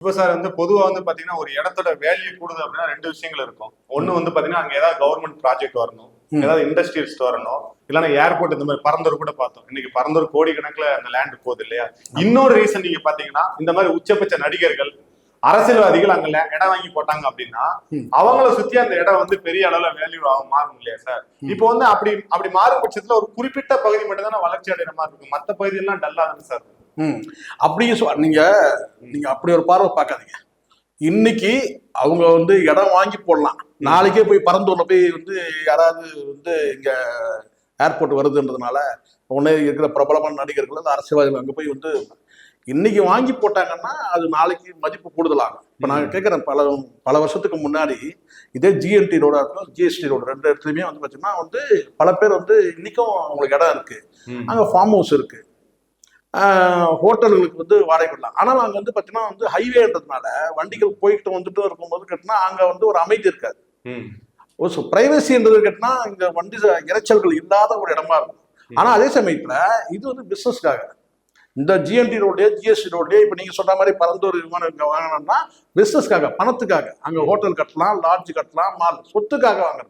இப்போ சார் வந்து பொதுவா வந்து பாத்தீங்கன்னா ஒரு இடத்தோட வேல்யூ கூடுது அப்படின்னா ரெண்டு விஷயங்கள் இருக்கும். ஒண்ணு வந்து பாத்தீங்கன்னா அங்க ஏதாவது கவர்மெண்ட் ப்ராஜெக்ட் வரணும். ஏதாவது இண்டஸ்ட்ரியல்ஸ் வரணும். இல்லைன்னா ஏர்போர்ட் இந்த மாதிரி பரந்தூர் கூட பார்த்தோம். இன்னைக்கு பரந்தூர் கோடி கணக்குல அந்த லேண்ட் போகுது இல்லையா? இன்னொரு ரீசன் நீங்க பாத்தீங்கன்னா இந்த மாதிரி உச்சபட்ச நடிகர்கள் அரசியல்வாதிகள் அங்க இடம் வாங்கி போட்டாங்க அப்படின்னா. அவங்கள சுத்தி அந்த இடம் வந்து பெரிய அளவுல வேல்யூ ஆகும் மாறும் இல்லையா சார். இப்போ வந்து அப்படி அப்படி மாறும் பட்சத்துல ஒரு குறிப்பிட்ட பகுதி மட்டும் தான் வளர்ச்சி அடைகிற மாதிரி இருக்கும். மத்த பகுதி எல்லாம் டல்லா தானே சார் இருக்கும். ம். அப்படியே சொ நீங்க நீங்க அப்படி ஒரு பார்வை பார்க்காதீங்க. இன்னைக்கு அவங்க வந்து இடம் வாங்கி போடலாம். நாளைக்கே போய் பரந்தூர்ல போய் வந்து யாராவது வந்து இங்க ஏர்போர்ட் வருதுன்றதுனால உடனே இருக்கிற பிரபலமான நடிகர்கள் அந்த அரசியல்வாதிகள் அங்க போய் வந்து இன்னைக்கு வாங்கி போட்டாங்கன்னா அது நாளைக்கு மதிப்பு கூடுதலாகும். இப்போ நான் கேட்குறேன் பல பல வருஷத்துக்கு முன்னாடி இதே ஜிஎன்டி ரோடா இருக்கும் ஜிஎஸ்டி ரோடு ரெண்டு இடத்துலையுமே வந்து பார்த்தீங்கன்னா வந்து பல பேர் வந்து இன்னைக்கும் அவங்களுக்கு இடம் இருக்கு. அங்கே ஃபார்ம் ஹவுஸ் இருக்கு. ஆஹ் ஹோட்டல்களுக்கு வந்து வாடகை விடலாம். ஆனால் அங்கே வந்து பார்த்தீங்கன்னா வந்து ஹைவேன்றதுனால வண்டிகள் போய்கிட்டு வந்துட்டு இருக்கும்போது கேட்டினா அங்கே வந்து ஒரு அமைதி இருக்காது. ஒரு பிரைவசின்றது கேட்டினா இங்கே வண்டி இரைச்சல்கள் இல்லாத ஒரு இடமா இருக்கும். ஆனால் அதே சமயத்தில் இது வந்து பிஸ்னஸ்க்காக இந்த ஜிஎன்டி ரோட்லயே ஜிஎஸ்டி ரோட்லயே இப்போ நீங்கள் சொல்ற மாதிரி பரந்தூர் விமானம் இங்கே வாங்கினோம்னா பிஸ்னஸ்க்காக பணத்துக்காக அங்கே ஹோட்டல் கட்டலாம் லாட்ஜ் கட்டலாம் மால் சொத்துக்காக வாங்குறது.